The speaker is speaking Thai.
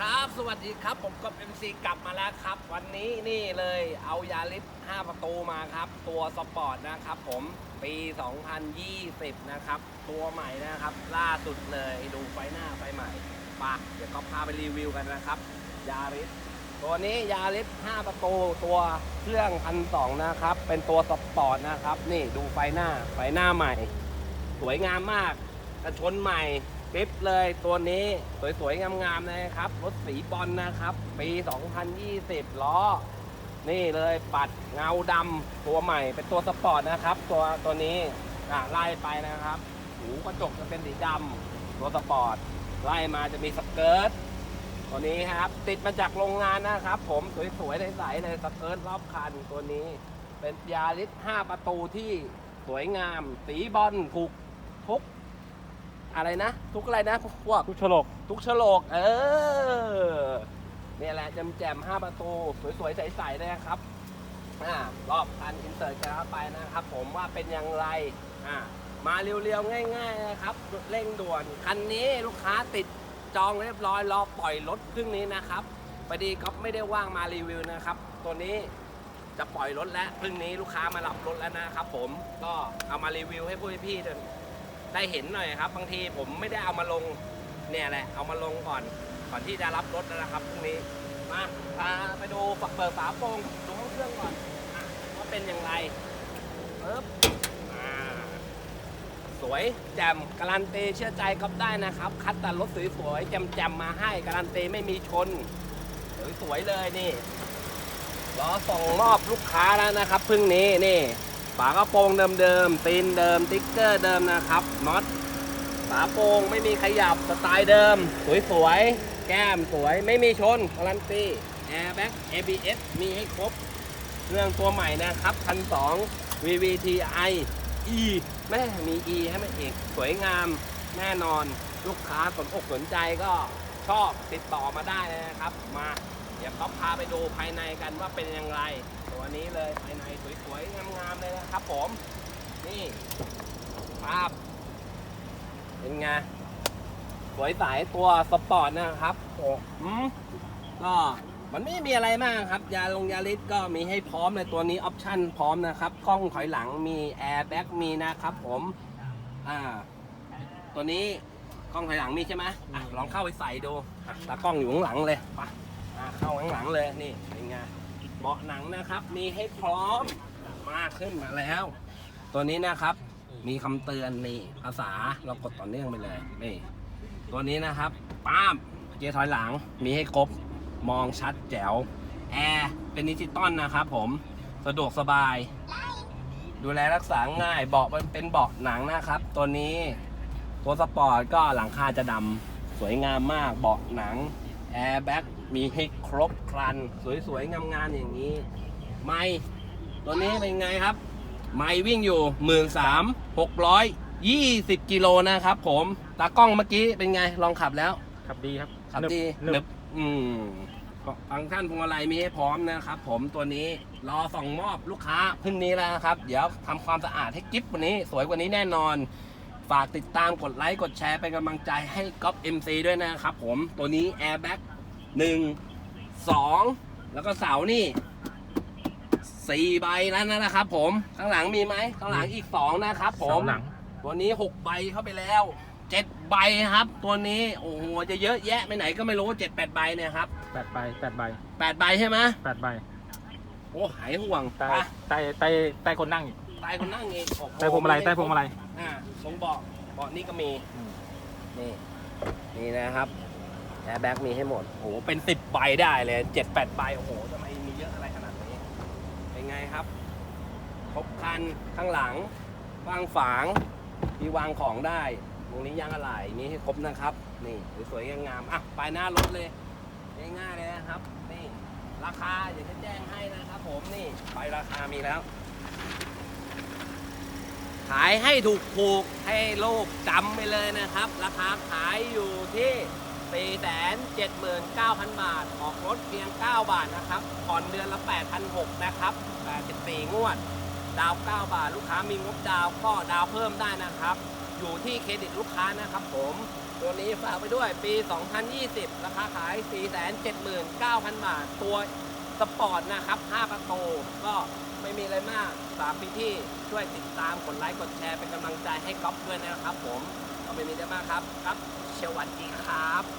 ครับ สวัสดีครับ ผมกับ MC กลับมาแล้วครับ วันนี้นี่เลยเอายาริส5ประตูมาครับ ตัวสปอร์ตนะครับผมปี 2020 นะครับ ตัวใหม่นะครับ ล่าสุดเลยดูไฟหน้าไฟใหม่ปะเดี๋ยวก็พาไปรีวิวกันนะครับ ยาริสตัวนี้ยาริส5ประตูตัวเครื่องพันสองนะครับ เป็นตัวสปอร์ตนะครับ นี่ดูไฟหน้าไฟหน้าใหม่ สวยงามมากกระชนใหม่ กริปเลยตัวนี้สวยๆ งามๆนะครับ รถสีบอลนะครับ ปี 2020 ล้อ นี่เลยปัดเงาดำตัวใหม่เป็นตัวสปอร์ตนะครับ ตัวตัวนี้อะไล่ไปนะครับ หูกระจกจะเป็นสีดำตัวสปอร์ต ไล่มาจะมีสเกิร์ตตัวนี้ครับ ติดมาจากโรงงานนะครับ ผมสวยๆใสๆเลยสเกิร์ตรอบคันตัวนี้ เป็นยาริส5ประตูที่สวยงาม สีบอลถูกทุก อะไรนะ ทุกอะไรนะ พวกทุกฉลกทุกฉลก เออเนี่ยแหละแจมแจมๆห้าประตู สวยๆ ใสๆเลยนะครับอ่ารอบคันอินเสิร์ตกันเข้าไปนะครับ ผมว่าเป็นอย่างไรอ่ามาเรียวๆ ง่าย ๆ นะครับ เร่งด่วน คันนี้ลูกค้าติดจองเรียบร้อยรอปล่อยรถครึ่งนี้นะครับพอดีก็ไม่ได้ว่างมารีวิวนะครับ ตัวนี้จะปล่อยรถแล้วพรุ่งนี้ลูกค้ามารับรถแล้วนะครับผมก็เอามารีวิวให้พวกพี่ๆเดิน ได้เห็นหน่อยครับ บางทีผมไม่ได้เอามาลงเนี่ยแหละเอามาลงก่อน ก่อนที่จะรับรถนะครับพรุ่งนี้มาพาไปดูเปิดฝาโปรงดูห้องเครื่องก่อนอะว่าเป็นอย่างไรปึ๊บอ่าสวยแจ่มการันตีเชื่อใจก็ได้นะครับ คัดแต่รถสวยๆแจ่มๆมาให้การันตีไม่มีชนสวยๆเลยนี่รอส่งมอบลูกค้าแล้วนะครับพรุ่งนี้นี่ ฝากระโปรงเดิมๆตีนเดิมติ๊กเกอร์เดิมนะครับน็อตฝาโปรงไม่มีขยับสไตล์เดิม สวยๆ แก้มสวยไม่มีชนการันตีแอร์แบ็ก ABS มีให้ครบเครื่องตัวใหม่นะครับพันสอง VVTi E แม่มี E ให้มันเอกสวยงามแน่นอนลูกค้าสนอกสนใจก็ชอบติดต่อมาได้นะครับมา เดี๋ยวเขาพาไปดูภายในกันว่าเป็นอย่างไร ตัวนี้เลยภายในสวยๆงามๆเลยนะครับผม นี่ภาพเป็นไงสวยสายตัวสปอร์ตนะครับโอ้หืมก็มันไม่มีอะไรมากครับ ยาลงยาลิสก็มีให้พร้อมเลยตัวนี้ออปชั่นพร้อมนะครับกล้องถอยหลังมีแอร์แบ็กมีนะครับผมอ่าตัวนี้กล้องถอยหลังมีใช่ไหมอลองเข้าไปใส่ดูตากล้องอยู่ข้างหลังเลยไป หลังเลยนี่เป็นไงเบาะหนังนะครับ มีให้พร้อมมากขึ้นมาแล้ว ตัวนี้นะครับ มีคำเตือนนี่ภาษาเรากดต่อเนื่องไปเลยนี่ตัวนี้นะครับป้ามเกียร์ถอยหลังมีให้ครบมองชัดแจ๋วแอร์เป็นดิจิตอลนะครับผมสะดวกสบาย ดูแลรักษาง่ายเบาะมันเป็นเบาะหนังนะครับ ตัวนี้ตัวสปอร์ตก็หลังคาจะดำสวยงามมากเบาะหนังแอร์แบ็ก มีให้ครบครัน สวยๆ งามๆ อย่างนี้ ไม่ตัวนี้เป็นไงครับ ไม่วิ่งอยู่1 3 6 20กิโลนะครับผม ตากล้องเมื่อกี้เป็นไง ลองขับแล้ว ขับดีครับขับนึดีนึนึบบอืมฟังก์ชันพวงมาลัยมีให้พร้อมนะครับ ผมตัวนี้รอส่งมอบลูกค้าพรุ่งนี้แล้วนะครับ เดี๋ยวทำความสะอาดให้กิ๊บวันนี้ สวยกว่านี้แน่นอน ฝากติดตามกดไลค์กดแชร์เป็นกำลังใจให้ก๊อฟ MC ด้วยนะครับผมตัวนี้ Airbag 1 2แล้วก็เสานี่สี่ใบแล้วนะครับ ผมข้างหลังมีไหมข้างหลังอีกสองนะครับ ผมเสาหลังตัวนี้6ใบเข้าไปแล้ว7ใบครับ ตัวนี้โอ้โหจะเยอะแยะไปไหนก็ไม่รู้7 8ใบเนี่ยครับแปดใบแปดใบ8ใบใช่ไหมแปดใบโอ้หายห่วงใต้ไปใต้ใต้ใต้คนนั่งอีกตายคนนั่งเองโอ้โหใต้พวงมาลัยใต้พวงมาลัยอ่าตรงเบาะเบาะนี่ก็มีอืมนี่นี่นะครับ แอร์แบ็กมีให้หมด โอ้โห เป็น10ใบได้เลย7 8ใบ โอ้โหทำไมมีเยอะอะไรขนาดนี้ เป็นไงครับ ครบคัน ข้างหลังวางฝาง มีวางของได้ ตรงนี้ยางอะไหล่มีให้ครบนะครับ นี่ สวยๆงามๆอะ ไปหน้ารถเลย ง่ายๆเลยนะครับ นี่ ราคา เดี๋ยวจะแจ้งให้นะครับผม นี่ ใบราคามีแล้ว ขายให้ถูกถูกให้โลกจำไปเลยนะครับ ราคาขายอยู่ที่ 479,000 บาท ออกรถเพียง 9 บาทนะครับผ่อนเดือนละ 8,600 นะครับ 84 งวด ดาว 9 บาท ลูกค้ามีงบดาวก็ดาวเพิ่มได้นะครับ อยู่ที่เครดิตลูกค้านะครับผม ตัวนี้ฝากไปด้วยปี 2020 ราคาขาย 479,000 บาท ตัวสปอร์ตนะครับ 5 ประตู ก็ไม่มีอะไรมากฝากพี่ๆช่วยติดตาม กดไลค์ กดแชร์ เป็นกำลังใจให้ก๊อฟด้วยนะครับผม ก็ไม่มีอะไรมากครับ ครับสวัสดีครับ